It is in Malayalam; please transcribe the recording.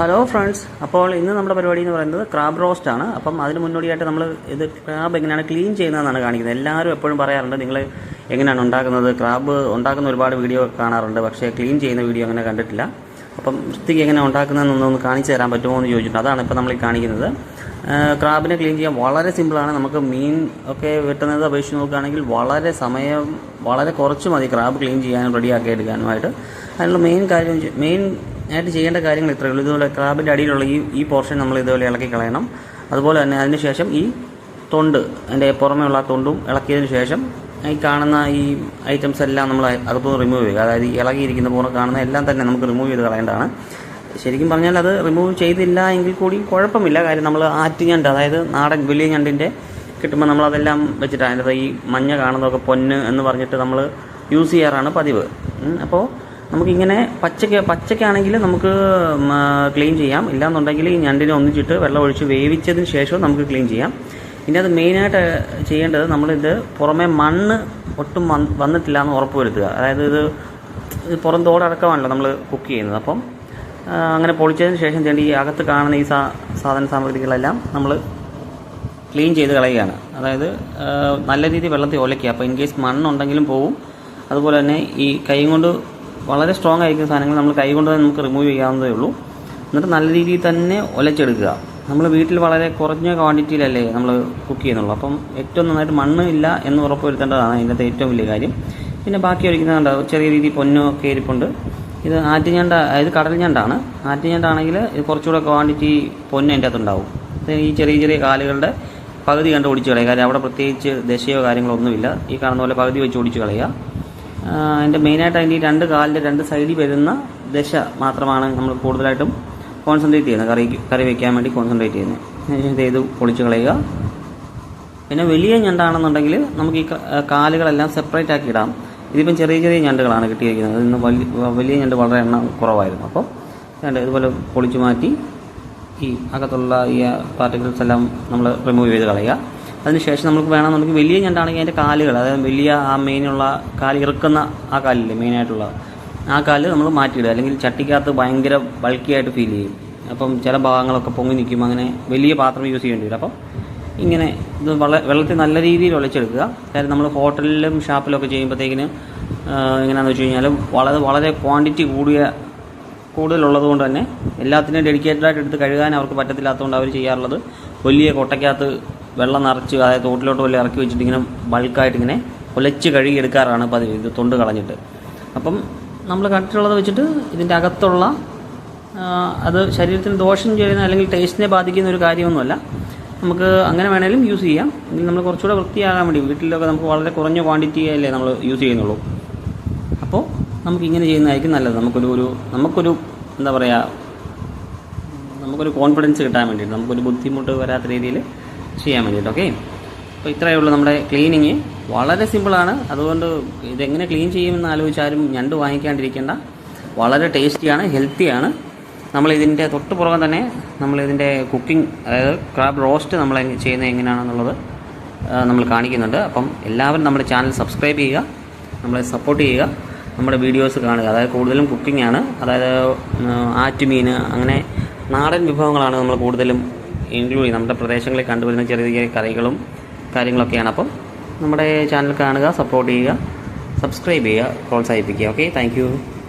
ഹലോ ഫ്രണ്ട്സ് അപ്പോൾ ഇന്ന് നമ്മുടെ പരിപാടി എന്ന് പറയുന്നത് ക്രാബ് റോസ്റ്റ് ആണ്. അപ്പം അതിന് മുന്നോടിയായിട്ട് നമ്മൾ ഇത് ക്രാബ് എങ്ങനെയാണ് ക്ലീൻ ചെയ്യുന്നതെന്നാണ് കാണിക്കുന്നത്. എല്ലാവരും എപ്പോഴും പറയാറുണ്ട് നിങ്ങൾ എങ്ങനെയാണ് ഉണ്ടാക്കുന്നത്. ക്രാബ് ഉണ്ടാക്കുന്ന ഒരുപാട് വീഡിയോ കാണാറുണ്ട്. പക്ഷേ ക്ലീൻ ചെയ്യുന്ന വീഡിയോ അങ്ങനെ കണ്ടിട്ടില്ല. അപ്പം വൃത്തിക്ക് എങ്ങനെ ഉണ്ടാക്കുന്നതെന്നൊന്ന് കാണിച്ചു തരാൻ പറ്റുമോ എന്ന് ചോദിച്ചിട്ടുണ്ട്. അതാണ് ഇപ്പോൾ നമ്മൾ ഈ കാണിക്കുന്നത്. ക്രാബിനെ ക്ലീൻ ചെയ്യാൻ വളരെ സിമ്പിളാണ് നമുക്ക് മീൻ ഒക്കെ വെട്ടുന്നത് അപേക്ഷിച്ച് നോക്കുകയാണെങ്കിൽ വളരെ സമയം വളരെ കുറച്ച് മതി ക്രാബ് ക്ലീൻ ചെയ്യാനും റെഡിയാക്കി എടുക്കാനുമായിട്ട്. അതിനുള്ള മെയിൻ കാര്യം മെയിൻ ആയിട്ട് ചെയ്യേണ്ട കാര്യങ്ങൾ ഇത്രയേ ഉള്ളൂ. ഇതുപോലെ ക്രാബിന്റെ അടിയിലുള്ള ഈ ഈ പോർഷൻ നമ്മൾ ഇതുപോലെ ഇളക്കി കളയണം. അതുപോലെ തന്നെ അതിന് ശേഷം ഈ തൊണ്ട് അതിന്റെ പുറമേ ഉള്ള തൊണ്ടും ഇളക്കിയതിന് ശേഷം ഈ കാണുന്ന ഈ ഐറ്റംസ് എല്ലാം നമ്മൾ അകത്തുനിന്ന് റിമൂവ് ചെയ്യുക. അതായത് ഇളകിയിരിക്കുന്ന പോലെ കാണുന്ന എല്ലാം തന്നെ നമുക്ക് റിമൂവ് ചെയ്ത് കളയേണ്ടതാണ്. ശരിക്കും പറഞ്ഞാൽ അത് റിമൂവ് ചെയ്തില്ല എങ്കിൽ കൂടി കുഴപ്പമില്ല. കാര്യം നമ്മൾ ആറ്റ് ആറ്റുഞണ്ട് അതായത് നാടൻ വലിയ ഞണ്ടിന്റെ കിട്ടുമ്പോൾ നമ്മളതെല്ലാം വെച്ചിട്ട് അതിന്റെ ഈ മഞ്ഞ കാണുന്നതൊക്കെ പൊന്ന് എന്ന് പറഞ്ഞിട്ട് നമ്മൾ യൂസ് ചെയ്യാറാണ് പതിവ്. അപ്പോൾ നമുക്കിങ്ങനെ പച്ചയ്ക്ക് പച്ചയ്ക്കാണെങ്കിൽ നമുക്ക് ക്ലീൻ ചെയ്യാം. ഇല്ലാന്നുണ്ടെങ്കിൽ ഈ ഞണ്ടിനെ ഒന്നിച്ചിട്ട് വെള്ളം ഒഴിച്ച് വേവിച്ചതിന് ശേഷവും നമുക്ക് ക്ലീൻ ചെയ്യാം. ഇനി അത് മെയിനായിട്ട് ചെയ്യേണ്ടത് നമ്മളിത് പുറമെ മണ്ണ് ഒട്ടും വന്ന് വന്നിട്ടില്ല എന്ന് ഉറപ്പ് വരുത്തുക അതായത് ഇത് പുറം തോടടക്കമാണല്ലോ നമ്മൾ കുക്ക് ചെയ്യുന്നത്. അപ്പം അങ്ങനെ പൊളിച്ചതിന് ശേഷം ചേണ്ടി ഈ അകത്ത് കാണുന്ന ഈ സാ സാധന സാമഗ്രികളെല്ലാം നമ്മൾ ക്ലീൻ ചെയ്ത് കളയുകയാണ്. അതായത് നല്ല രീതിയിൽ വെള്ളത്തിൽ ഒലയ്ക്കുക. അപ്പോൾ ഇൻ കേസ് മണ്ണുണ്ടെങ്കിലും പോവും. അതുപോലെ തന്നെ ഈ കൈ കൊണ്ട് വളരെ സ്ട്രോങ് ആയിരിക്കുന്ന സാധനങ്ങൾ നമ്മൾ കൈ കൊണ്ട് തന്നെ നമുക്ക് റിമൂവ് ചെയ്യാവുന്നതേ ഉള്ളൂ. എന്നിട്ട് നല്ല രീതിയിൽ തന്നെ ഒലച്ചെടുക്കുക. നമ്മൾ വീട്ടിൽ വളരെ കുറഞ്ഞ ക്വാണ്ടിറ്റിയിലല്ലേ നമ്മൾ കുക്ക് ചെയ്യുന്നുള്ളൂ. അപ്പം ഏറ്റവും നന്നായിട്ട് മണ്ണ് ഇല്ല എന്ന് ഉറപ്പ് വരുത്തേണ്ടതാണ് അതിന്റെ ഏറ്റവും വലിയ കാര്യം. പിന്നെ ബാക്കി ഒഴിക്കുന്നുണ്ട് ചെറിയ രീതിയിൽ പൊന്നും ഒക്കെ ഇരിപ്പുണ്ട്. ഇത് ആറ്റുഞണ്ട അതായത് കടൽ ഞണ്ടാണ് ആറ്റുഞണ്ടാണെങ്കിൽ ഇത് കുറച്ചുകൂടെ ക്വാണ്ടിറ്റി പൊന്ന് അതിന്റെ അകത്തുണ്ടാവും. ഈ ചെറിയ ചെറിയ കാലുകളുടെ പകുതി കണ്ട് ഒടിച്ച് കളയുക. കാര്യം അവിടെ പ്രത്യേകിച്ച് ദശയോ കാര്യങ്ങളോ ഒന്നുമില്ല. ഈ കാണുന്ന പോലെ പകുതി വെച്ച് ഒടിച്ച് കളയുക. അതിന്റെ മെയിനായിട്ട് അതിന്റെ രണ്ട് കാലിന്റെ രണ്ട് സൈഡിൽ വരുന്ന ദശ മാത്രമാണ് നമ്മൾ കൂടുതലായിട്ടും കോൺസെൻട്രേറ്റ് ചെയ്യുന്നത്. കറി കറി വയ്ക്കാൻ വേണ്ടി കോൺസെൻട്രേറ്റ് ചെയ്യുന്നത്. അതിനുശേഷം ഇത് പൊളിച്ച് കളയുക. പിന്നെ വലിയ ഞണ്ടാണെന്നുണ്ടെങ്കിൽ നമുക്ക് ഈ കാലുകളെല്ലാം സെപ്പറേറ്റ് ആക്കി ഇടാം. ഇതിപ്പം ചെറിയ ചെറിയ ഞണ്ടുകളാണ് കിട്ടിയിരിക്കുന്നത്. ഇന്ന് വലിയ വലിയ ഞണ്ട് വളരെ എണ്ണം കുറവായിരുന്നു. അപ്പോൾ രണ്ട് ഇതുപോലെ പൊളിച്ചു മാറ്റി ഈ അകത്തുള്ള ഈ പാർട്ടിക്കിൾസ് എല്ലാം നമ്മൾ റിമൂവ് ചെയ്ത് കളയുക. അതിനുശേഷം നമുക്ക് വേണമെന്നുണ്ടെങ്കിൽ വലിയ ഞണ്ടാണെങ്കിൽ അതിന്റെ കാലുകൾ അതായത് വലിയ ആ മെയിനുള്ള കാൽ ഇറക്കുന്ന ആ കാലില്ലേ മെയിനായിട്ടുള്ള ആ കാൽ നമ്മൾ മാറ്റിയിടുക. അല്ലെങ്കിൽ ചട്ടിക്കകത്ത് ഭയങ്കര ബൾക്കിയായിട്ട് ഫീൽ ചെയ്യും. അപ്പം ചില ഭാഗങ്ങളൊക്കെ പൊങ്ങി നിൽക്കും അങ്ങനെ വലിയ പാത്രം യൂസ് ചെയ്യേണ്ടി വരും. അപ്പം ഇങ്ങനെ ഇത് വള വെള്ളത്തിൽ നല്ല രീതിയിൽ ഒളിച്ചെടുക്കുക. കാര്യം നമ്മൾ ഹോട്ടലിലും ഷാപ്പിലും ഒക്കെ ചെയ്യുമ്പോഴത്തേക്കിന് എങ്ങനെയാണെന്ന് വെച്ച് കഴിഞ്ഞാൽ വളരെ വളരെ ക്വാണ്ടിറ്റി കൂടിയ കൂടുതലുള്ളത് കൊണ്ട് തന്നെ എല്ലാത്തിനും ഡെഡിക്കേറ്റഡായിട്ട് എടുത്ത് കഴുകാൻ അവർക്ക് പറ്റത്തില്ലാത്തതുകൊണ്ട് അവർ ചെയ്യാറുള്ളത്. വലിയ കൊട്ടയ്ക്കകത്ത് വെള്ളം നിറച്ച് അതായത് തോട്ടിലോട്ട് വല്ല ഇറക്കി വെച്ചിട്ട് ഇങ്ങനെ ബൾക്കായിട്ട് ഇങ്ങനെ ഒലച്ച് കഴുകി എടുക്കാറാണ് പതിവ്. ഇത് തൊണ്ട് കളഞ്ഞിട്ട്. അപ്പം നമ്മൾ കണ്ടിട്ടുള്ളത് വെച്ചിട്ട് ഇതിന്റെ അകത്തുള്ള അത് ശരീരത്തിന് ദോഷം ചെയ്യുന്ന അല്ലെങ്കിൽ ടേസ്റ്റിനെ ബാധിക്കുന്ന ഒരു കാര്യമൊന്നുമല്ല. നമുക്ക് അങ്ങനെ വേണേലും യൂസ് ചെയ്യാം. എങ്കിൽ നമ്മൾ കുറച്ചുകൂടെ വൃത്തിയാകാൻ വേണ്ടി വീട്ടിലൊക്കെ നമുക്ക് വളരെ കുറഞ്ഞ ക്വാണ്ടിറ്റി അല്ലേ നമ്മൾ യൂസ് ചെയ്യുന്നുള്ളൂ. അപ്പോൾ നമുക്ക് ഇങ്ങനെ ചെയ്യുന്നതായിരിക്കും നല്ലത്. നമുക്കൊരു ഒരു നമുക്കൊരു എന്താ പറയുക നമുക്കൊരു കോൺഫിഡൻസ് കിട്ടാൻ വേണ്ടിയിട്ട് നമുക്കൊരു ബുദ്ധിമുട്ട് വരാത്ത രീതിയിൽ ചെയ്യാൻ വേണ്ടിയിട്ട് ഓക്കെ അപ്പോൾ ഇത്രയേ ഉള്ളൂ നമ്മുടെ ക്ലീനിങ് വളരെ സിമ്പിളാണ് അതുകൊണ്ട് ഇതെങ്ങനെ ക്ലീൻ ചെയ്യുമെന്ന് ആലോചിച്ചാലും ഞണ്ട് വാങ്ങിക്കാണ്ടിരിക്കേണ്ട. വളരെ ടേസ്റ്റിയാണ് ഹെൽത്തിയാണ് നമ്മൾ ഇതിന്റെ തൊട്ട് പുറകെ തന്നെ നമ്മൾ ഇതിന്റെ കുക്കിംഗ് അതായത് ക്രാബ് റോസ്റ്റ് നമ്മൾ ചെയ്യുന്നത് എങ്ങനെയാണെന്നുള്ളത് നമ്മൾ കാണിക്കുന്നുണ്ട്. അപ്പം എല്ലാവരും നമ്മുടെ ചാനൽ സബ്സ്ക്രൈബ് ചെയ്യുക നമ്മളെ സപ്പോർട്ട് ചെയ്യുക നമ്മുടെ വീഡിയോസ് കാണുക. അതായത് കൂടുതലും കുക്കിംഗ് ആണ്. അതായത് ആറ്റുമീൻ അങ്ങനെ നാടൻ വിഭവങ്ങളാണ് നമ്മൾ കൂടുതലും ഇൻക്ലൂഡ് നമ്മുടെ പ്രദേശങ്ങളിൽ കണ്ടുവരുന്ന ചെറിയ ചെറിയ കറികളും കാര്യങ്ങളൊക്കെയാണ്. അപ്പം നമ്മുടെ ചാനൽ കാണുക സപ്പോർട്ട് ചെയ്യുക സബ്സ്ക്രൈബ് ചെയ്യുക പ്രോത്സാഹിപ്പിക്കുക. Okay thank